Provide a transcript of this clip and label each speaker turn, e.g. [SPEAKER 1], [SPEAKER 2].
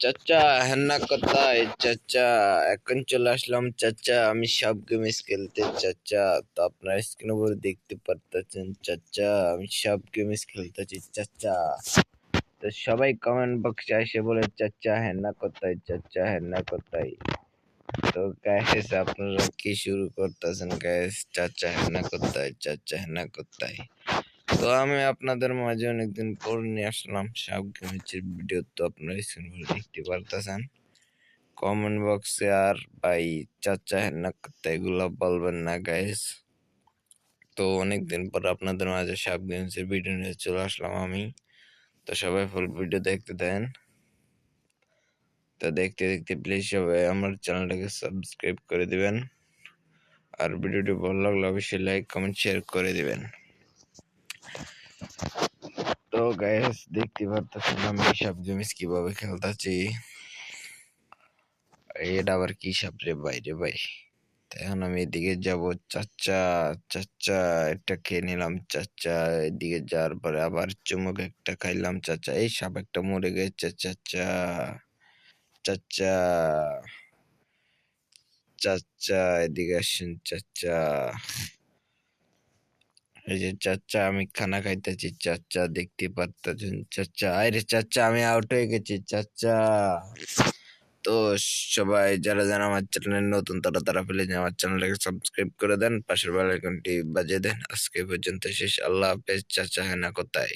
[SPEAKER 1] চাচা, হেন্না কোথায়? চাচা, এখন চলে আসলাম। চাচা, আমি সব গেমস খেলতে চাচা। তো আপনার স্ক্রিন উপর দেখতে পারতেছেন, চাচা। আমি সব গেমস খেলতেছি চাচা। তো সবাই কমেন্ট বক্সে এসে বলে, চাচা, হেন্না কোথায়? চাচা, হেন্না কোথায়? তো গ্যাস আপনারা কি শুরু করতেছেন গ্যাস চাচা, হেন্না কোথায়? চাচা, হেন্না কোথায়? তো আমি আপনাদের মাঝে অনেকদিন পর নিয়ে আসলাম। সব গেমের ভিডিও তো আপনারা স্ক্রিন দেখতে পারতেছেন। কমেন্ট বক্সে আর ভাই চাচা হেন্না কোথায় এগুলো বলবেন না গাইস তো অনেকদিন পর আপনাদের মাঝে সব গেমসের ভিডিও নিয়ে চলে আসলাম আমি। তো সবাই ফুল ভিডিও দেখতে দেন। তো দেখতে দেখতে প্লিজ সবাই আমার চ্যানেলটাকে সাবস্ক্রাইব করে দিবেন। আর ভিডিওটি ভালো লাগলে অবশ্যই লাইক কমেন্ট শেয়ার করে দিবেন। তো গাইস দেখতে পারতেছেন আমি সব গেমস কীভাবে খেলতেছি। এটা আবার কি সাপ রে ভাই রে ভাই। এখন আমি এদিকে যাব, চাচা চাচা, একটা খেয়ে নিলাম, চাচা, এদিকে যাওয়ার পরে আবার চুমুক একটা খাইলাম, চাচা, এই সাপ একটা মরে গেছে, চাচা চাচা চাচা, এদিকে আসেন, চাচা। এই যে চাচা, আমি খানা খাইতেছি। চাচা দেখতে পারতেছেন। চাচা আরে চাচা, আমি আউট হয়ে গেছি। চাচা। তো সবাই যারা যারা আমার চ্যানেলে নতুন, তারা তারা ফেলে যে আমার চ্যানেলটাকে সাবস্ক্রাইব করে দেন। পাশের বেল আইকনটি বাজিয়ে দেন। আজকে পর্যন্ত শেষ। আল্লাহ হাফেজ। চাচা, হেনা কোথায়?